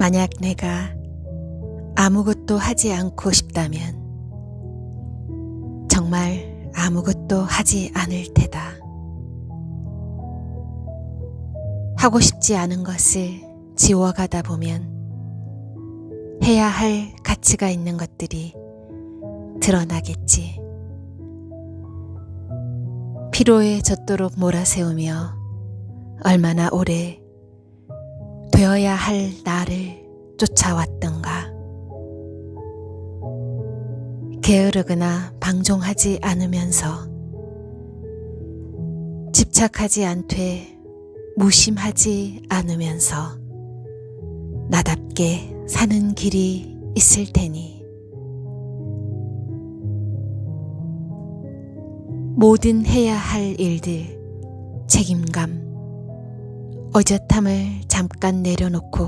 만약 내가 아무것도 하지 않고 싶다면 정말 아무것도 하지 않을 테다. 하고 싶지 않은 것을 지워가다 보면 해야 할 가치가 있는 것들이 드러나겠지. 피로에 젖도록 몰아세우며 얼마나 오래 되어야 할 나를 쫓아왔던가. 게으르거나 방종하지 않으면서 집착하지 않되 무심하지 않으면서 나답게 사는 길이 있을 테니 모든 해야 할 일들 책임감 어젓함을 잠깐 내려놓고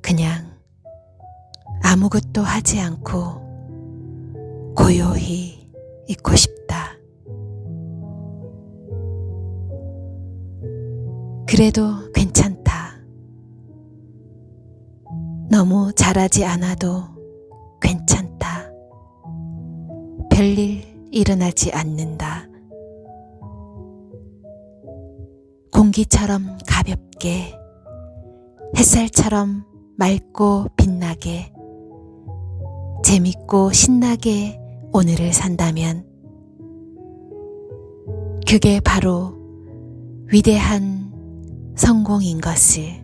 그냥 아무것도 하지 않고 고요히 있고 싶다. 그래도 괜찮다. 너무 잘하지 않아도 괜찮다. 별일 일어나지 않는다. 공기처럼 가볍게, 햇살처럼 맑고 빛나게, 재밌고 신나게 오늘을 산다면, 그게 바로 위대한 성공인 것을